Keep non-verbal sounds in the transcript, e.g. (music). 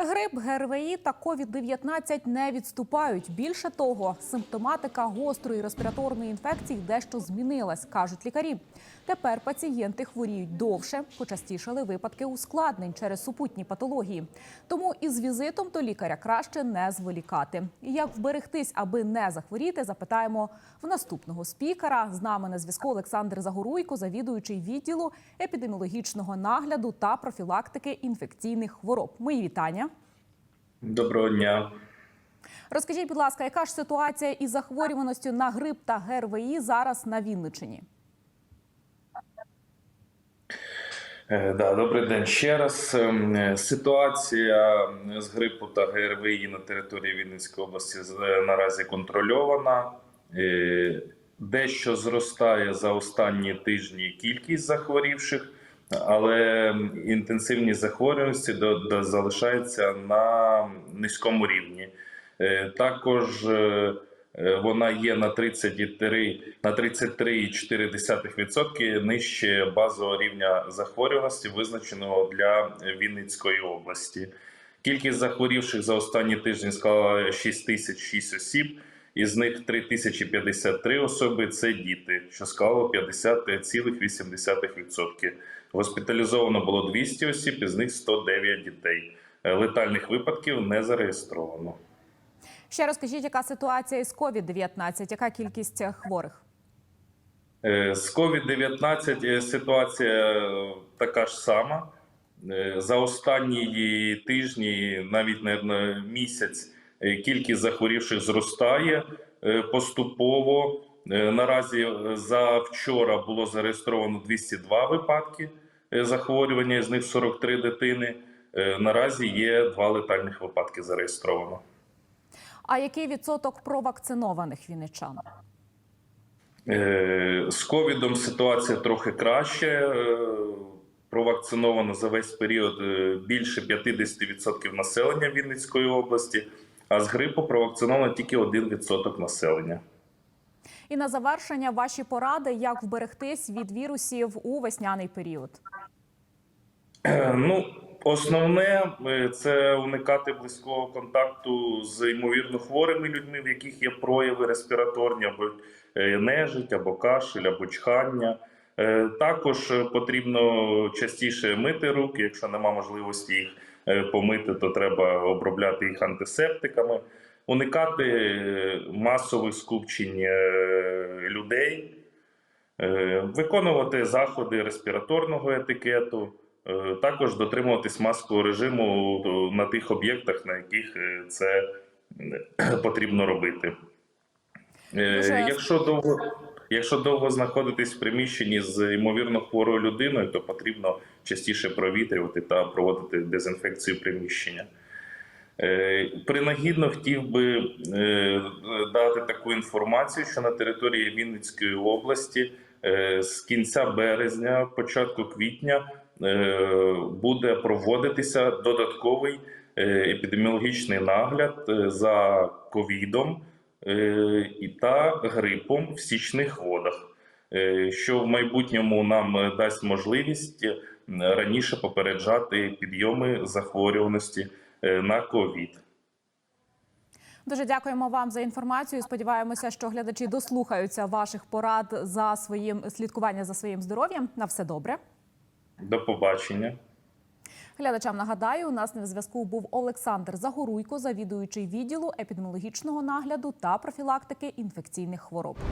Грип, ГРВІ та COVID-19 не відступають. Більше того, симптоматика гострої респіраторної інфекції дещо змінилась, кажуть лікарі. Тепер пацієнти хворіють довше, почастішали випадки ускладнень через супутні патології. Тому із візитом до лікаря краще не зволікати. Як вберегтись, аби не захворіти, запитаємо в наступного спікера. З нами на зв'язку Олександр Загоруйко, завідуючий відділу епідеміологічного нагляду та профілактики інфекційних хвороб. Мої вітання. Доброго дня. Розкажіть, будь ласка, яка ж ситуація із захворюваністю на грип та ГРВІ зараз на Вінниччині? Е, Да, добрий день ще раз. Ем, е, Ситуація з грипу та ГРВІ на території Вінницької області е, наразі контрольована. Дещо зростає за останні тижні кількість захворівших, але інтенсивність захворюваності до- до- залишається на низькому рівні. Е, Також е, е, вона є на 33, на 33,4% нижче базового рівня захворюваності, визначеного для Вінницької області. Кількість захворівших за останні тижні склала 6006 осіб, із них 3053 особи це діти, що склало 50,8%. Госпіталізовано було 200 осіб, із них 109 дітей. Е, Летальних випадків не зареєстровано. Ще розкажіть, яка ситуація із COVID-19, яка кількість е, хворих? Е, З COVID-19 е, ситуація така ж сама. За останні тижні, навіть на місяць, кількість захворівших зростає е, поступово. Е, Наразі е, за вчора було зареєстровано 202 випадки е, захворювання, з них 43 дитини. Е, Наразі є два летальних випадки зареєстровано. А який відсоток провакцинованих вінничан? Е, З ковідом ситуація трохи краще. Е, Провакциновано за весь період е, більше 50% населення Вінницької області, а з грипу провакциновано тільки 1% населення. І на завершення ваші поради, як вберегтись від вірусів у весняний період. Е, Ну, основне е, це уникати близького контакту з ймовірно хворими людьми, в яких є прояви респіраторні, або е, нежить, або кашель, або чхання. Е, Також потрібно частіше мити руки. Якщо нема можливості їх е, помити, то треба обробляти їх антисептиками, уникати е, масових скупчень людей, виконувати заходи респіраторного етикету. Також дотримуватись маскового режиму на тих об'єктах, на яких це (clears throat) потрібно робити. Дуже- Якщо довго, якщо довго знаходитись в приміщенні з ймовірно хворою людиною, то потрібно частіше провітрювати та проводити дезінфекцію приміщення. Е, Принагідно хотів би е, дати таку інформацію, що на території Вінницької області е, з кінця березня, початку квітня буде проводитися додатковий епідеміологічний нагляд за ковідом і та грипом в січних водах, е, що в майбутньому нам е, дасть можливість е, раніше попереджати підйоми захворюваності е, на ковід. Дуже дякуємо вам за інформацію. Сподіваємося, що глядачі дослухаються ваших порад за своїм слідкування за своїм здоров'ям. На все добре. До побачення. Глядачам нагадаю, у нас на зв'язку був Олександр Загоруйко, завідуючий відділу епідеміологічного нагляду та профілактики інфекційних хвороб.